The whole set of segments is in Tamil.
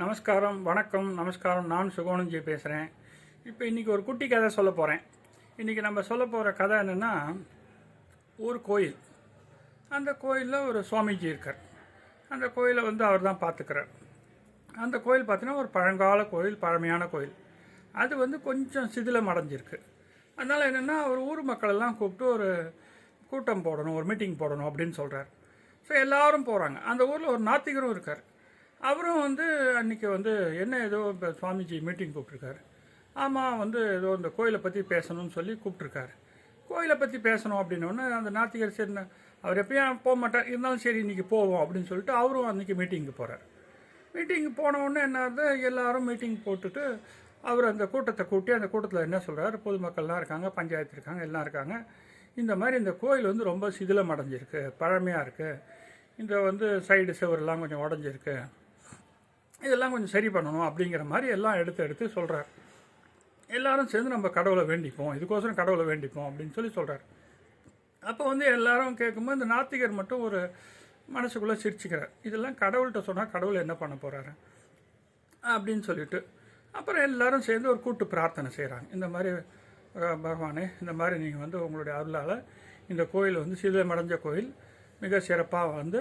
நமஸ்காரம் வணக்கம் நமஸ்காரம். நான் சுகோணஞ்சி பேசுகிறேன் இப்போ இன்றைக்கி ஒரு குட்டி கதை சொல்ல போகிறேன் இன்றைக்கி நம்ம சொல்ல போகிற கதை என்னென்னா ஒரு கோயில். அந்த கோயிலில் ஒரு சுவாமிஜி இருக்கார். அந்த கோயிலை வந்து அவர் தான் பார்த்துக்கிறார். அந்த கோயில் பார்த்தீங்கன்னா ஒரு பழங்கால கோயில் பழமையான கோயில். அது வந்து கொஞ்சம் சிதிலம் அடைஞ்சிருக்கு. அதனால் என்னென்னா அவர் ஊர் மக்களெல்லாம் கூப்பிட்டு ஒரு கூட்டம் போடணும் ஒரு மீட்டிங் போடணும் அப்படின்னு சொல்கிறார் ஸோ எல்லோரும் போகிறாங்க அந்த ஊரில் ஒரு நாத்திகரும் இருக்கார். அவரும் வந்து அன்றைக்கி வந்து என்ன ஏதோ இப்போ சுவாமிஜி மீட்டிங் கூப்பிட்ருக்காரு ஆமாம் வந்து ஏதோ இந்த கோயிலை பற்றி பேசணும்னு சொல்லி கூப்பிட்ருக்காரு கோயிலை பற்றி பேசணும் அப்படின்னோடனே அந்த நாத்திகர் சரி அவர் எப்பயும் போக மாட்டார்? இருந்தாலும் சரி இன்றைக்கி போவோம் அப்படின்னு சொல்லிட்டு அவரும் அன்றைக்கி மீட்டிங்கு போகிறார் மீட்டிங் போனவுடனே என்ன ஆகுது? எல்லாரும் மீட்டிங் போட்டுட்டு அவர் அந்த கூட்டத்தை கூட்டி அந்த கூட்டத்தில் என்ன சொல்கிறார் பொதுமக்கள்லாம் இருக்காங்க பஞ்சாயத்து இருக்காங்க எல்லாம் இருக்காங்க. இந்த மாதிரி இந்த கோயில் வந்து ரொம்ப சிதிலம் அடைஞ்சிருக்கு பழமையாக இருக்குது இந்த வந்து சைடு செவரெல்லாம் கொஞ்சம் உடஞ்சிருக்கு. இதெல்லாம் கொஞ்சம் சரி பண்ணணும் அப்படிங்கிற மாதிரி எல்லாம் எடுத்து எடுத்து சொல்கிறார் எல்லாரும் சேர்ந்து நம்ம கடவுளை வேண்டிப்போம் இதுக்கோசரம் கடவுளை வேண்டிப்போம் அப்படின்னு சொல்லி சொல்கிறார் அப்போ வந்து எல்லாரும் கேட்கும்போது இந்த நாத்திகர் மட்டும் ஒரு மனசுக்குள்ளே சிரிச்சுக்கிறார். இதெல்லாம் கடவுள்கிட்ட சொன்னால் கடவுள் என்ன பண்ண போகிறாரு அப்படின்னு சொல்லிட்டு அப்புறம் எல்லாரும் சேர்ந்து ஒரு கூட்டு பிரார்த்தனை செய்கிறாங்க இந்த மாதிரி பகவானே இந்த மாதிரி நீங்கள் வந்து உங்களுடைய அருளால் இந்த கோயில் வந்து சிதிலமடைஞ்ச கோயில் மிக சிறப்பாக வந்து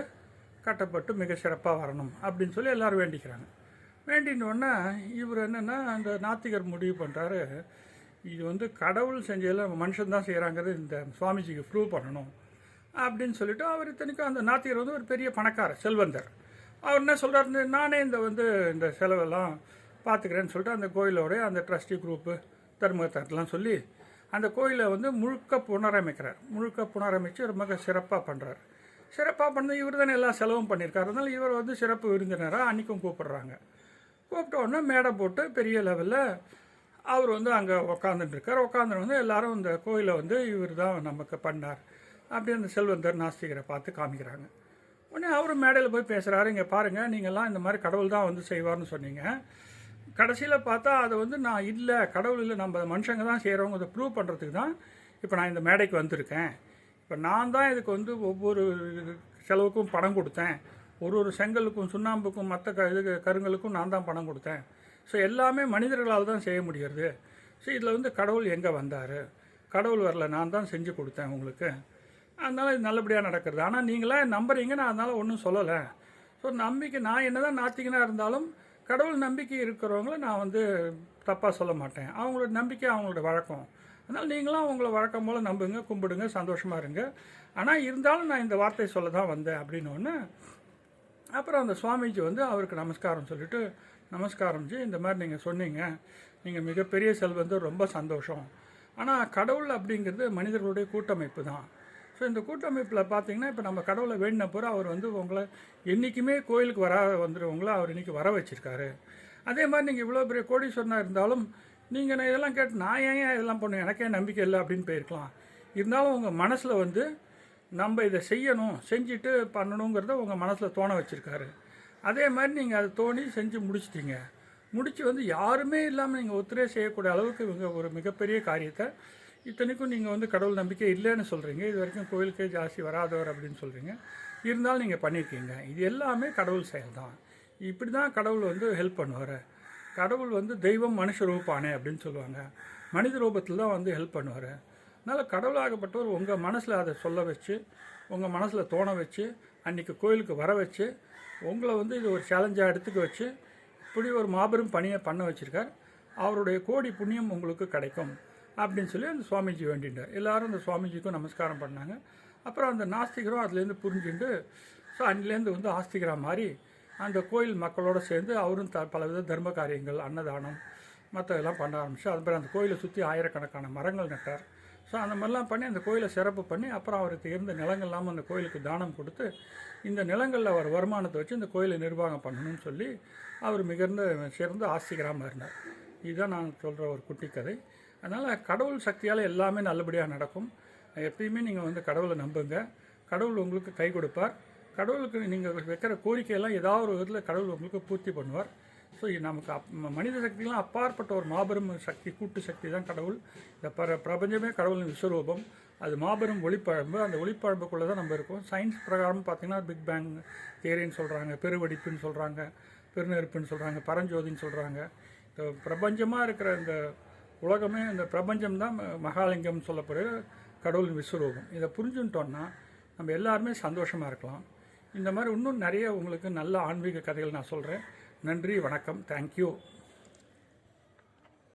கட்டப்பட்டு மிக சிறப்பாக வரணும் அப்படின்னு சொல்லி எல்லோரும் வேண்டிக்கிறாங்க. வேண்டினோடனே இவர் என்னென்னா அந்த நாத்திகர் முடிவு பண்ணுறாரு இது வந்து கடவுள் செஞ்சதில் மனுஷன் தான் செய்கிறாங்கிறது இந்த சுவாமிஜிக்கு ப்ரூவ் பண்ணணும் அப்படின்னு சொல்லிட்டு அவர் இத்தனைக்கும் அந்த நாத்திகர் வந்து ஒரு பெரிய பணக்காரர் செல்வந்தர். அவர் என்ன சொல்கிறாரு நானே இந்த வந்து இந்த செலவெல்லாம் பார்த்துக்கிறேன்னு சொல்லிட்டு அந்த கோயிலோடைய அந்த ட்ரஸ்டி குரூப்பு தர்மகத்தர்லாம் சொல்லி அந்த கோயிலை வந்து முழுக்க புனரமைக்கிறார். முழுக்க புனரமைச்சு ரொம்ப சிறப்பாக பண்ணுறாரு சிறப்பாக பண்ணது இவர் தானே எல்லா செலவும் பண்ணியிருக்காரு. அதனால் இவர் வந்து சிறப்பு விருந்தினராக அன்றைக்கும் கூப்பிடுறாங்க. கூப்பிட்ட உடனே மேடை போட்டு பெரிய லெவலில் அவர் வந்து அங்கே உக்காந்துட்டு இருக்கார். உட்காந்துட்டு வந்து எல்லாரும் இந்த கோயிலை வந்து இவர் தான் நமக்கு பண்ணார் அப்படி அந்த செல்வந்தர் நாஸ்திகரை பார்த்து காமிக்கிறாங்க. உடனே அவர் மேடையில் போய் பேசுகிறாரு இங்கே பாருங்கள் நீங்கள்லாம் இந்த மாதிரி கடவுள் தான் வந்து செய்வார்னு சொன்னீங்க. கடைசியில் பார்த்தா அதை வந்து நான் இல்லை கடவுள் இல்லை நம்ம மனுஷங்க தான் செய்கிறவங்க அதை ப்ரூவ் பண்ணுறதுக்கு தான் இப்போ நான் இந்த மேடைக்கு வந்திருக்கேன். இப்போ நான் தான் இதுக்கு வந்து ஒவ்வொரு செலவுக்கும் பணம் கொடுத்தேன். ஒரு ஒரு செங்கலுக்கும் சுண்ணாம்புக்கும் மற்ற க இது கருங்கலுக்கும் நான் தான் பணம் கொடுத்தேன். ஸோ எல்லாமே மனிதர்களால் தான் செய்ய முடிகிறது. ஸோ இதில் வந்து கடவுள் எங்கே வந்தார்? கடவுள் வரல நான் தான் செஞ்சு கொடுத்தேன் உங்களுக்கு. அதனால் இது நல்லபடியாக நடக்கிறது. ஆனால் நீங்களாம் நம்புறீங்க நான் அதனால் ஒன்றும் சொல்லலை. ஸோ நம்பிக்கை நான் என்ன தான் நாத்திகனாக இருந்தாலும் கடவுள் நம்பிக்கை இருக்கிறவங்கள நான் வந்து தப்பாக சொல்ல மாட்டேன். அவங்களோட நம்பிக்கை அவங்களோட வழக்கம். அதனால் நீங்களும் அவங்கள வழக்கம் போல் நம்புங்க கும்பிடுங்க சந்தோஷமாக இருங்க. ஆனால் இருந்தாலும் நான் இந்த வார்த்தை சொல்ல தான் வந்தேன் அப்படின்னு ஒன்று அப்புறம் அந்த சுவாமிஜி வந்து அவருக்கு நமஸ்காரம் சொல்லிட்டு நமஸ்காரம் ஜி இந்த மாதிரி நீங்கள் சொன்னீங்க. நீங்கள் மிகப்பெரிய செல்வந்தர் ரொம்ப சந்தோஷம். ஆனால் கடவுள் அப்படிங்கிறது மனிதர்களுடைய கூட்டமைப்பு தான். ஸோ இந்த கூட்டமைப்பில் பார்த்தீங்கன்னா இப்போ நம்ம கடவுளை வேண்டின பிறகு அவர் வந்து உங்களை என்றைக்குமே கோயிலுக்கு வர வந்துடுவங்கள அவர் இன்றைக்கி வர வச்சுருக்காரு. அதே மாதிரி நீங்கள் இவ்வளோ பெரிய கோடீஸ்வரனாக இருந்தாலும் நீங்கள் நான் இதெல்லாம் கேட்டு நான் ஏன் இதெல்லாம் பண்ணுவேன் எனக்கே நம்பிக்கை இல்லை அப்படின்னு போயிருக்கலாம். இருந்தாலும் உங்கள் மனசில் வந்து நம்ம இதை செய்யணும் செஞ்சுட்டு பண்ணணுங்கிறத உங்கள் மனசில் தோண வச்சுருக்காரு. அதே மாதிரி நீங்கள் அதை தோணி செஞ்சு முடிச்சிட்டிங்க. முடித்து வந்து யாருமே இல்லாமல் நீங்கள் ஒத்துரே செய்யக்கூடிய அளவுக்கு இவங்க ஒரு மிகப்பெரிய காரியத்தை இத்தனைக்கும் நீங்கள் வந்து கடவுள் நம்பிக்கை இல்லைன்னு சொல்கிறீங்க இது வரைக்கும் கோயிலுக்கே ஜாஸ்தி வராதவர் அப்படின்னு சொல்கிறீங்க இருந்தாலும் நீங்கள் பண்ணியிருக்கீங்க இது எல்லாமே கடவுள் செயல் தான் இப்படி தான் கடவுள் வந்து ஹெல்ப் பண்ணுவார். கடவுள் வந்து தெய்வம் மனுஷ ரூபானே அப்படின்னு சொல்லுவாங்க. மனித ரூபத்தில் தான் வந்து ஹெல்ப் பண்ணுவார். அதனால் கடவுளாகப்பட்டவர் உங்கள் மனசில் அதை சொல்ல வச்சு உங்கள் மனசில் தோண வச்சு அன்றைக்கி கோயிலுக்கு வர வச்சு உங்களை வந்து இது ஒரு சேலஞ்சாக எடுத்துக்க வச்சு இப்படி ஒரு மாபெரும் பணியை பண்ண வச்சுருக்கார். அவருடைய கோடி புண்ணியம் உங்களுக்கு கிடைக்கும் அப்படின்னு சொல்லி அந்த சுவாமிஜி வேண்டிட்டார். எல்லோரும் அந்த சுவாமிஜிக்கும் நமஸ்காரம் பண்ணாங்க. அப்புறம் அந்த நாஸ்திகரும் அதுலேருந்து புரிஞ்சுட்டு ஸோ அன்னிலேருந்து வந்து ஆஸ்திகரா மாதிரி அந்த கோயில் மக்களோட சேர்ந்து அவரும் த பலவித தர்ம காரியங்கள் அன்னதானம் மற்றதெல்லாம் பண்ண ஆரம்பிச்சு அதுக்கப்புறம் அந்த கோயிலை சுற்றி ஆயிரக்கணக்கான மரங்கள் நட்டார். ஸோ அந்த மாதிரிலாம் பண்ணி அந்த கோயிலை சிறப்பு பண்ணி அப்புறம் அவருக்கு இருந்த நிலங்கள்லாம் அந்த கோயிலுக்கு தானம் கொடுத்து இந்த நிலங்களில் அவர் வருமானத்தை வச்சு இந்த கோயிலை நிர்வாகம் பண்ணணும்னு சொல்லி அவர் மிகுந்த சிறந்த ஆஸ்திகராக இருந்தார். இதுதான் நான் சொல்கிற ஒரு குட்டி கதை. அதனால் கடவுள் சக்தியால் எல்லாமே நல்லபடியாக நடக்கும். எப்பயுமே நீங்கள் வந்து கடவுளை நம்புங்க. கடவுள் உங்களுக்கு கை கொடுப்பார். கடவுளுக்கு நீங்கள் வைக்கிற கோரிக்கையெல்லாம் ஏதாவது ஒரு விதத்தில் கடவுள் உங்களுக்கு பூர்த்தி பண்ணுவார். ஸோ நமக்கு அப் மனித சக்திலாம் அப்பாற்பட்ட ஒரு மாபெரும் சக்தி கூட்டு சக்தி தான் கடவுள். இந்த பர பிரபஞ்சமே கடவுளின் விஸ்வரூபம். அது மாபெரும் ஒளிப்பழம்பு அந்த ஒளிப்பழம்புக்குள்ளே தான் நம்ம இருக்கோம். சயின்ஸ் பிரகாரம் பார்த்திங்கன்னா பிக் பேங் தேரின்னு சொல்கிறாங்க பெருவெடிப்புன்னு சொல்கிறாங்க பெருநெருப்புன்னு சொல்கிறாங்க பரஞ்சோதின்னு சொல்கிறாங்க இந்த பிரபஞ்சமாக இருக்கிற இந்த உலகமே இந்த பிரபஞ்சம் தான் மகாலிங்கம் சொல்லப்படுற கடவுளின் விஸ்வரூபம். இதை புரிஞ்சுட்டோன்னா நம்ம எல்லாருமே சந்தோஷமாக இருக்கலாம். இந்த மாதிரி இன்னும் நிறைய உங்களுக்கு நல்ல ஆன்மீக கதைகள் நான் சொல்கிறேன் நன்றி வணக்கம். தேங்க்யூ